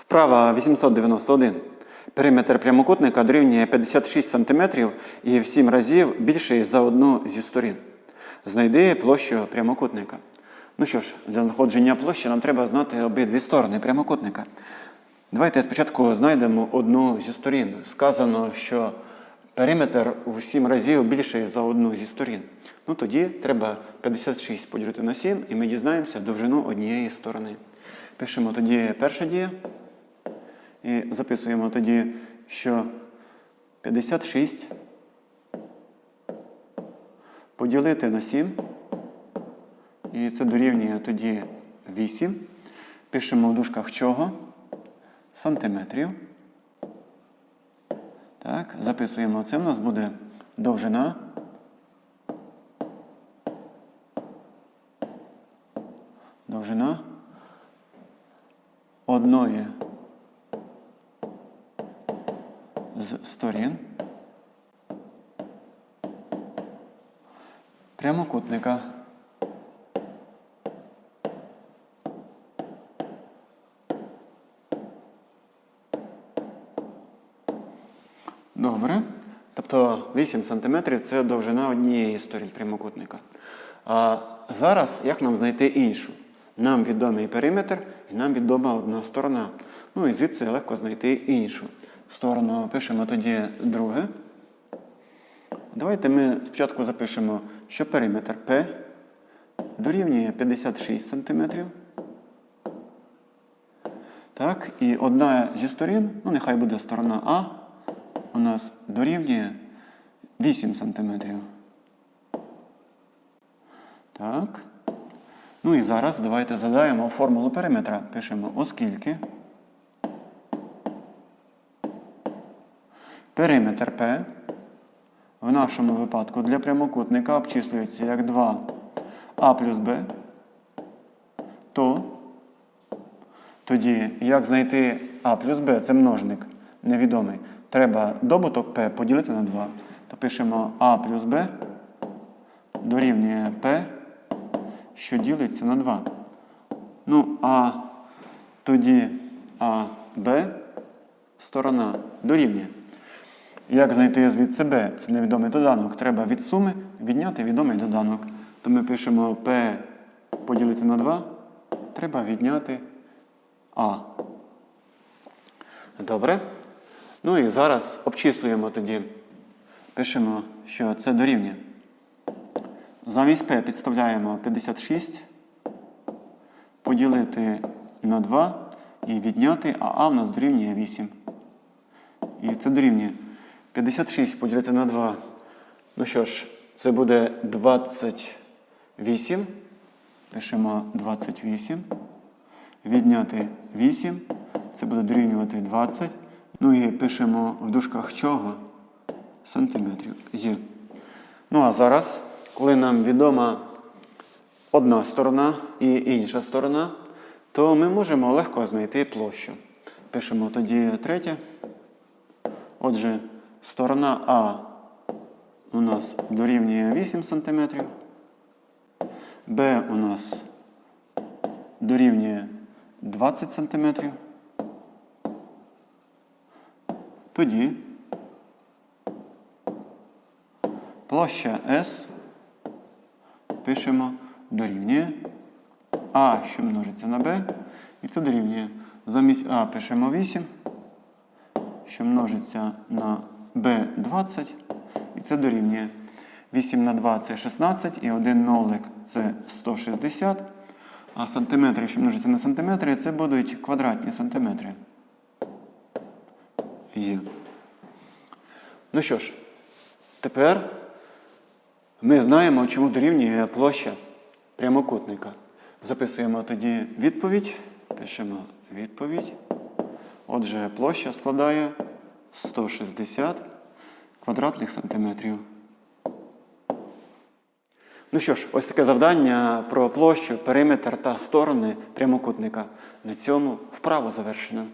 Вправа 891. Периметр прямокутника дорівнює 56 см і в 7 разів більший за одну зі сторін. Знайди площу прямокутника. Ну що ж, для знаходження площі нам треба знати обидві сторони прямокутника. Давайте спочатку знайдемо одну зі сторін. Сказано, що периметр у 7 разів більший за одну зі сторін. Ну тоді треба 56 поділити на 7 і ми дізнаємося довжину однієї сторони. Пишемо тоді перша дія. І записуємо тоді, що 56 поділити на 7. І це дорівнює тоді 8. Пишемо в дужках чого? Сантиметрів. Так, записуємо це. У нас буде довжина. Довжина одної сторін прямокутника. Добре. Тобто 8 см це довжина однієї сторін прямокутника. А зараз як нам знайти іншу? Нам відомий периметр і нам відома одна сторона. Ну і звідси легко знайти іншу сторону. Пишемо тоді друге. Давайте ми спочатку запишемо, що периметр P дорівнює 56 см. Так, і одна зі сторін, ну нехай буде сторона А, у нас дорівнює 8 см. Так. Ну і зараз давайте задаємо формулу периметра. Пишемо, оскільки периметр P в нашому випадку для прямокутника обчислюється як 2а плюс b, то тоді, як знайти а плюс b, це множник невідомий. Треба добуток P поділити на 2. То пишемо а плюс b дорівнює P, що ділиться на 2. Ну, а тоді а b сторона дорівнює. Як знайти звідси b? Це невідомий доданок. Треба від суми відняти відомий доданок. То ми пишемо p поділити на 2. Треба відняти а. Добре. Ну і зараз обчислюємо тоді. Пишемо, що це дорівнює. Замість p підставляємо 56, поділити на 2 і відняти, а а в нас дорівнює 8. І це дорівнює 56 поділити на 2. Ну що ж, це буде 28. Пишемо 28. Відняти 8. Це буде дорівнювати 20. Ну і пишемо в дужках чого? Сантиметрів. Є. Ну а зараз, коли нам відома одна сторона і інша сторона, то ми можемо легко знайти площу. Пишемо тоді третє. Отже, сторона А у нас дорівнює 8 см, Б у нас дорівнює 20 см. Тоді площа С пишемо дорівнює А, що множиться на Б, і це дорівнює. Замість А пишемо 8, що множиться на B20, і це дорівнює. 8 на 2 це 16, і один нолик це 160. А сантиметри, що множиться на сантиметри, це будуть квадратні сантиметри. Є. Ну що ж, тепер ми знаємо, чому дорівнює площа прямокутника. Записуємо тоді відповідь. Пишемо відповідь. Отже, площа складає 160 квадратних сантиметрів. Ну що ж, ось таке завдання про площу, периметр та сторони прямокутника. На цьому вправо завершено.